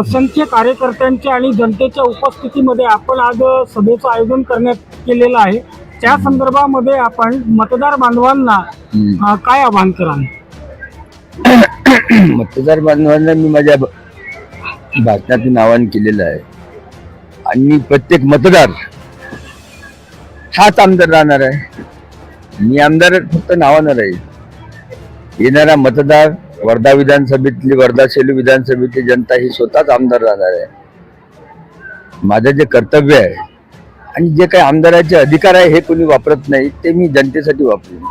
असंख्य कार्यकर्त्यांच्या आणि जनतेच्या उपस्थितीमध्ये आपण आज सभेचं आयोजन करण्यात केलेलं आहे. त्या संदर्भामध्ये आपण मतदार बांधवांना काय आवाहन कराल? मतदार बांधवांना मी माझ्या भाषणातून आवाहन केलेलं आहे. आणि प्रत्येक मतदार हाच आमदार राहणार आहे. मी आमदार फक्त नावानं राहील. येणारा मतदार वर्धा विधानसभेतली वर्धा सेलू विधानसभेतली जनता ही स्वतःच आमदार राहणार आहे. माझं जे कर्तव्य आहे आणि जे काही आमदाराचे अधिकार आहे हे कोणी वापरत नाही ते मी जनतेसाठी वापरेन.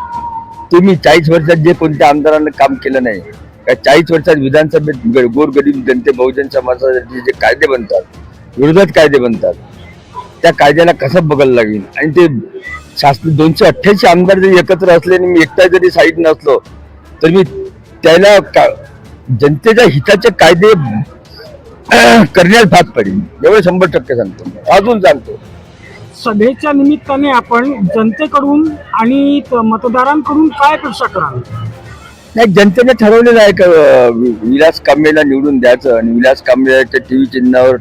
तुम्ही चाळीस वर्षात जे कोणत्या आमदारांना काम केलं नाही त्या चाळीस वर्षात विधानसभेत ग- गोरगरीब जनते बहुजन समाजासाठी जे कायदे बनतात विरोधात कायदे बनतात त्या कायद्याला कसं बघायला लागेल आणि ते शास्त्र दोनशे अठ्ठ्याऐंशी आमदार जरी एकत्र असले आणि मी एकटा जरी साईड नसलो तर मी त्याला का जनतेच्या हिताचे कायदे करण्यास भाग पडेल. एवढं शंभर टक्के सांगतो. अजून सांगतो. सभेच्या निमित्ताने आपण जनतेकडून आणि मतदारांकडून काय अपेक्षा कराल? नाही जनतेने ठरवलेलं आहे का विलास कांबळेला निवडून द्यायचं आणि विलास कांबळेच्या टीव्ही चिन्हावर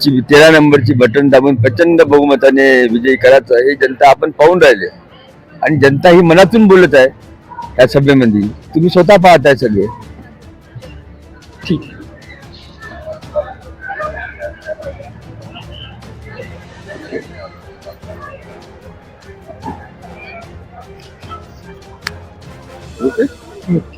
ची तेरा नंबरची बटन दाबून प्रचंड बहुमताने विजयी करायचं हे जनता आपण पाहून राहिले. आणि जनता ही मनातून बोलत आहे या सभेमध्ये. तुम्ही स्वतः पाहताय सगळे? ठीक. ओके.